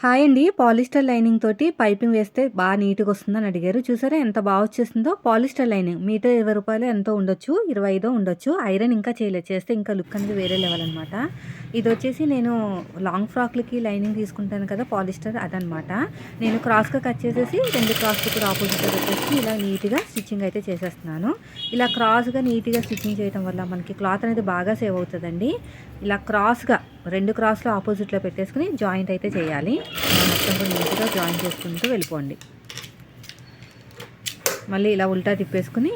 Hi అండి. Polyester lining తోటి piping వేస్తే బాగా నీట్‌గా వస్తుందని అడిగారు. చూసారా ఎంత బాగా వచ్చేసిందో? పాలిస్టర్ లైనింగ్ మీటర్ ఇరవై రూపాయలు ఎంతో ఉండొచ్చు. 25 ఉండొచ్చు. ఐరన్ ఇంకా చేయలేదు. చేస్తే ఇంకా లుక్ అనేది వేరే లెవెల్ అనమాట. ఇది వచ్చేసి నేను లాంగ్ ఫ్రాక్‌లకి లైనింగ్ తీసుకుంటాను కదా! పాలిస్టర్ అదనమాట. నేను క్రాస్‌గా కట్ చేసేసి రెండు క్రాస్‌కి కూడా ఆపోజిట్‌గా పెట్టేసి ఇలా నీట్‌గా స్టిచ్చింగ్ అయితే చేసేస్తున్నాను. ఇలా క్రాస్‌గా నీట్‌గా స్టిచ్చింగ్ చేయడం వల్ల మనకి క్లాత్ అనేది బాగా సేవ్ అవుతుందండి ఇలా క్రాస్‌గా రెండు క్రాస్లో ఆపోజిట్‌లో పెట్టేసుకుని జాయింట్ అయితే చేయాలి. మొత్తం కూడా నీట్‌గా జాయిన్ చేసుకుంటూ వెళ్ళిపోండి. మళ్ళీ ఇలా ఉల్టా తిప్పేసుకొని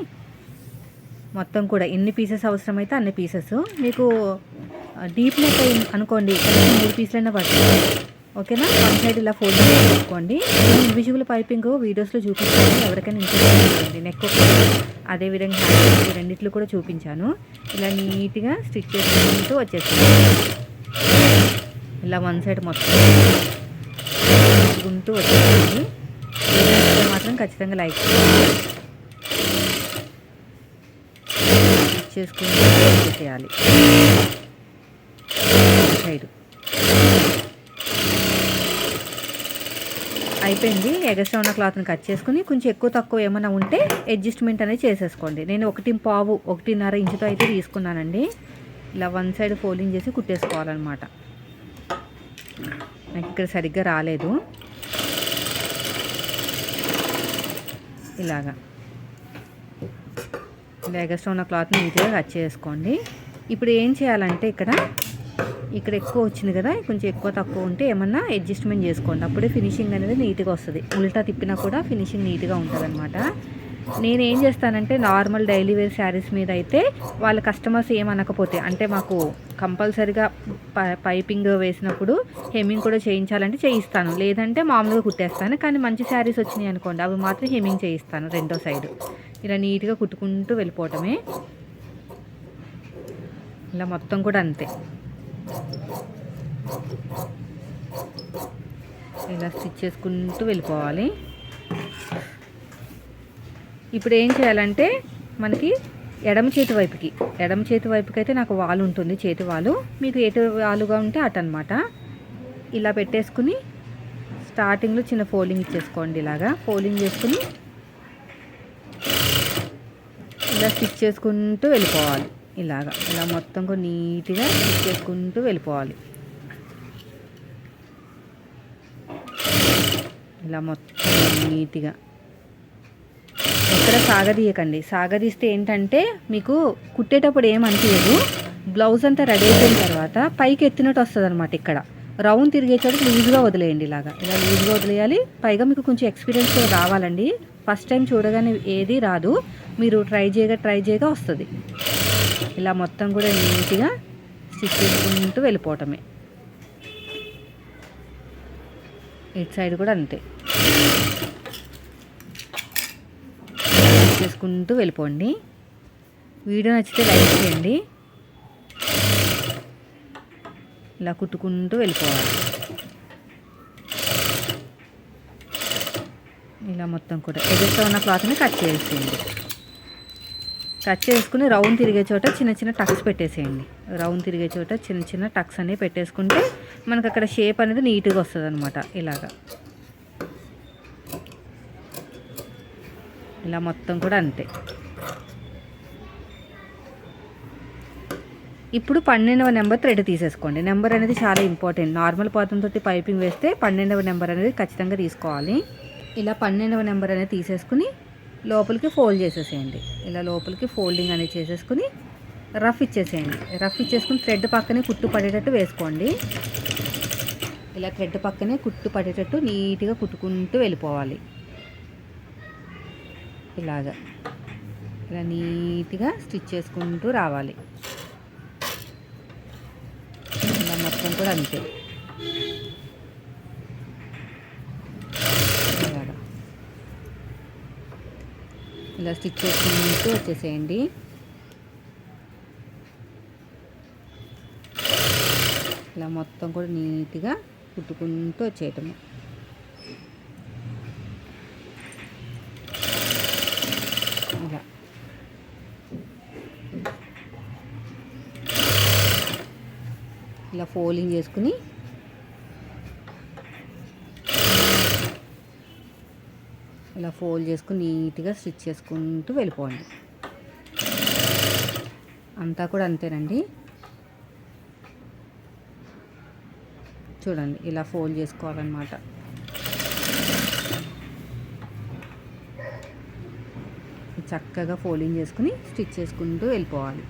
మొత్తం కూడా ఎన్ని పీసెస్ అవసరమైతే అన్ని పీసెస్. మీకు డీప్ నెక్ అనుకోండి కనీసం మూడు పీసులైనా పడుతుంది. ఓకేనా? వన్ సైడ్ ఇలా ఫోల్డ్ చేసుకోండి. ఇండివిజువల్ ఇన్విజిబుల్ పైపింగ్ వీడియోస్‌లో చూపించాను. ఎవరికైనా ఇంట్రెస్ట్ నెక్ ఒకటి అదేవిధంగా హ్యాండ్స్ కూడా చూపించాను. ఇలా నీట్‌గా స్టిచ్ చేసుకుంటూ వచ్చేస్తాను ఇలా వన్ సైడ్ మొత్తం గుంటూ వచ్చేసేయండి. మాత్రం ఖచ్చితంగా లైక్ చేసుకుంటూ చేయాలి అయిపోయింది. ఎగస్ట్రా ఉన్న క్లాత్‌ని కట్ చేసుకొని కొంచెం ఎక్కువ తక్కువ ఏమైనా ఉంటే అడ్జస్ట్‌మెంట్ అనేది చేసేసుకోండి. నేను 1.5 1.5 ఇంచుతో అయితే తీసుకున్నానండి. ఇలా వన్ సైడ్ ఫోల్డింగ్ చేసి కుట్టేసుకోవాలన్నమాట నాకు ఇక్కడ సరిగ్గా రాలేదు. ఇలాగా. ఇలా ఎగస్ట్రా ఉన్న క్లాత్‌ని నీట్‌గా కట్ చేసుకోండి. ఇప్పుడు ఏం చేయాలంటే ఇక్కడ ఇక్కడ ఎక్కువ వచ్చింది కదా! కొంచెం ఎక్కువ తక్కువ ఉంటే ఏమన్నా అడ్జస్ట్‌మెంట్ చేసుకోండి. అప్పుడే ఫినిషింగ్ అనేది నీట్‌గా వస్తుంది ఉల్టా తిప్పినా కూడా ఫినిషింగ్ నీట్‌గా ఉంటుంది అనమాట నేనేం చేస్తానంటే నార్మల్ డైలీ వేర్ శారీస్ మీద అయితే వాళ్ళ కస్టమర్స్ ఏమనకపోతే అంటే మాకు కంపల్సరిగా ప పైపింగ్ వేసినప్పుడు హెమ్మింగ్ కూడా చేయించాలంటే చేయిస్తాను. లేదంటే మామూలుగా కుట్టేస్తాను. కానీ మంచి శారీస్ వచ్చినాయి అనుకోండి అవి మాత్రం హెమ్మింగ్ చేయిస్తాను రెండో సైడ్. ఇలా నీట్‌గా కుట్టుకుంటూ వెళ్ళిపోవటమే. ఇలా మొత్తం కూడా అంతే. ఇలా స్టిచ్ చేసుకుంటూ వెళ్ళిపోవాలి. ఇప్పుడు ఏం చేయాలంటే మనకి ఎడమ చేతి వైపుకి ఎడమ చేతి వైపుకి అయితే నాకు వాలు ఉంటుంది చేతి వాలు. మీకు ఎటు వాలుగా ఉంటే అటనమాట. ఇలా పెట్టేసుకొని స్టార్టింగ్‌లో చిన్న ఫోల్డింగ్ ఇచ్చేసుకోండి ఇలాగా. ఫోల్డింగ్ చేసుకొని ఇలా స్టిచ్ చేసుకుంటూ వెళ్ళిపోవాలి. ఇలాగా. ఇలా మొత్తం నీట్‌గా చేసుకుంటూ వెళ్ళిపోవాలి. ఇలా మొత్తం నీట్‌గా. ఎక్కడ సాగదీయకండి. సాగదీస్తే ఏంటంటే మీకు కుట్టేటప్పుడు ఏం బ్లౌజ్ అంతా రెడీ అయిపోయిన తర్వాత పైకి ఎత్తినట్టు వస్తుంది అనమాట ఇక్కడ. రౌండ్ తిరిగే లూజ్‌గా వదిలేయండి ఇలాగా. ఇలా లూజ్‌గా వదిలేయాలి. పైగా మీకు కొంచెం ఎక్స్‌పీరియన్స్ కూడా రావాలండి. ఫస్ట్ టైం చూడగానే ఏది రాదు. మీరు ట్రై చేయగా ట్రై చేయగా వస్తుంది ఇలా మొత్తం కూడా నీట్‌గా స్టిచ్ చేసుకుంటూ వెళ్ళిపోవటమే. ఇటు సైడ్ కూడా అంతే. చేసుకుంటూ వెళ్ళిపోండి. వీడియో నచ్చితే లైక్ చేయండి. ఇలా కుట్టుకుంటూ వెళ్ళిపోవాలి. ఇలా మొత్తం కూడా ఎదురుతో ఉన్న క్లాత్‌ని కట్ చేసేయండి. కట్ చేసుకుని రౌండ్ తిరిగే చోట చిన్న చిన్న టక్స్ పెట్టేసేయండి. రౌండ్ తిరిగే చోట చిన్న చిన్న టక్స్ అనేవి పెట్టేసుకుంటే మనకు అక్కడ షేప్ అనేది నీట్‌గా వస్తుంది అనమాట ఇలాగా. ఇలా మొత్తం కూడా అంతే. ఇప్పుడు 12వ నెంబర్ థ్రెడ్ తీసేసుకోండి. నెంబర్ అనేది చాలా ఇంపార్టెంట్. నార్మల్ పాతంతోటి పైపింగ్ వేస్తే 12వ నెంబర్ అనేది ఖచ్చితంగా తీసుకోవాలి. ఇలా 12వ నెంబర్ అనేది తీసేసుకుని లోపలికి ఫోల్డ్ చేసేసేయండి. ఇలా లోపలికి ఫోల్డింగ్ అనేది చేసేసుకుని రఫ్ ఇచ్చేసేయండి. రఫ్ ఇచ్చేసుకుని థ్రెడ్ పక్కనే కుట్టు పడేటట్టు వేసుకోండి. ఇలా థ్రెడ్ పక్కనే కుట్టు పడేటట్టు నీట్‌గా కుట్టుకుంటూ వెళ్ళిపోవాలి. ఇలాగా. ఇలా నీట్‌గా స్టిచ్ చేసుకుంటూ రావాలి. ఇలా మొత్తం కూడా అంతే. ఇలాగా. ఇలా స్టిచ్ చేసుకుంటూ వచ్చేసేయండి. ఇలా మొత్తం కూడా నీట్‌గా కుట్టుకుంటూ వచ్చేయటము ఇలా. ఇలా ఫోల్డింగ్ చేసుకుని ఇలా ఫోల్డ్ చేసుకుని నీట్గా స్టిచ్ చేసుకుంటూ వెళ్ళిపోండి. అంతా కూడా అంతేనండి. చూడండి ఇలా ఫోల్డ్ చేసుకోవాలన్నమాట. చక్కగా ఫోల్డింగ్ చేసుకుని స్టిచ్ చేసుకుంటూ వెళ్ళిపోవాలి.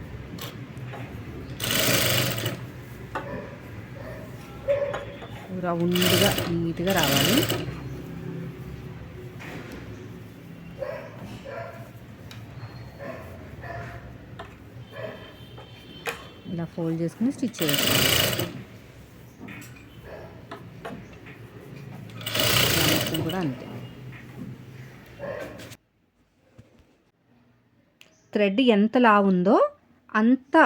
రౌండ్గా నీట్గా రావాలి. ఇలా ఫోల్డ్ చేసుకుని స్టిచ్ చేసుకోవాలి మొత్తం కూడా అంతే. థ్రెడ్ ఎంత లావు ఉందో అంత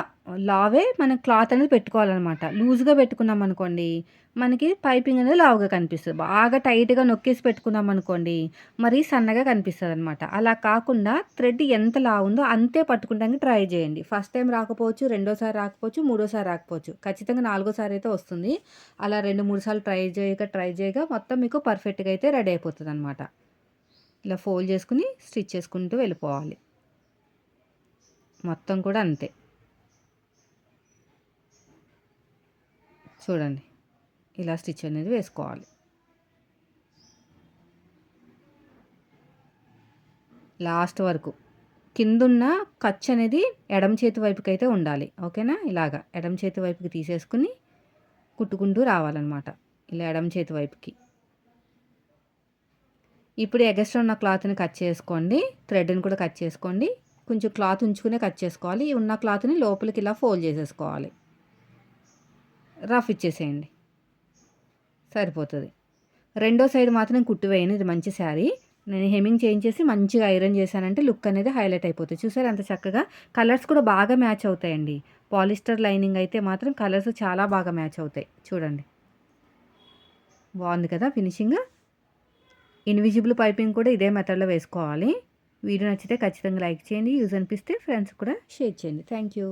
లావే మనం క్లాత్ అనేది పెట్టుకోవాలన్నమాట. లూజ్గా పెట్టుకున్నాం అనుకోండి మనకి పైపింగ్ అనేది లావుగా కనిపిస్తుంది. బాగా టైట్గా నొక్కేసి పెట్టుకున్నాం అనుకోండి మరీ సన్నగా కనిపిస్తుంది అనమాట అలా కాకుండా థ్రెడ్ ఎంత లావు ఉందో అంతే పట్టుకుంటానికి ట్రై చేయండి. ఫస్ట్ టైం రాకపోవచ్చు రెండోసారి రాకపోవచ్చు మూడోసారి రాకపోవచ్చు. ఖచ్చితంగా నాలుగోసారి అయితే వస్తుంది. అలా రెండు మూడు సార్లు ట్రై చేయక ట్రై చేయగా మొత్తం మీకు పర్ఫెక్ట్గా అయితే రెడీ అయిపోతుంది అనమాట ఇలా ఫోల్డ్ చేసుకుని స్టిచ్ చేసుకుంటూ వెళ్ళిపోవాలి. మొత్తం కూడా అంతే. చూడండి. ఇలా స్టిచ్ అనేది వేసుకోవాలి. లాస్ట్ వరకు కిందున్న ఖర్చు అనేది ఎడమ చేతి వైపుకి అయితే ఉండాలి. ఓకేనా? ఇలాగా ఎడమ చేతి వైపుకి తీసేసుకుని కుట్టుకుంటూ రావాలన్నమాట. ఇలా ఎడమ చేతి వైపుకి. ఇప్పుడు ఎగస్ట్రా ఉన్న క్లాత్ని కట్ చేసుకోండి. థ్రెడ్ని కూడా కట్ చేసుకోండి. కొంచెం క్లాత్ ఉంచుకునే కట్ చేసుకోవాలి. ఉన్న క్లాత్ని లోపలికి ఇలా ఫోల్డ్ చేసేసుకోవాలి. రఫ్ ఇచ్చేసేయండి. సరిపోతుంది. రెండో సైడ్ మాత్రం కుట్టువేయను ఇది మంచి శారీ. నేను హెమ్మింగ్ చేయించేసి మంచిగా ఐరన్ చేశానంటే లుక్ అనేది హైలైట్ అయిపోతుంది. చూసారు అంత చక్కగా? కలర్స్ కూడా బాగా మ్యాచ్ అవుతాయండి. పాలిస్టర్ లైనింగ్ అయితే మాత్రం కలర్స్ చాలా బాగా మ్యాచ్ అవుతాయి. చూడండి. బాగుంది కదా ఫినిషింగ్. ఇన్విజిబుల్ పైపింగ్ కూడా ఇదే మెథడ్లో వేసుకోవాలి. వీడియో నచ్చితే ఖచ్చితంగా లైక్ చేయండి. యూజ్ అనిపిస్తే ఫ్రెండ్స్ కూడా షేర్ చేయండి. Thank you.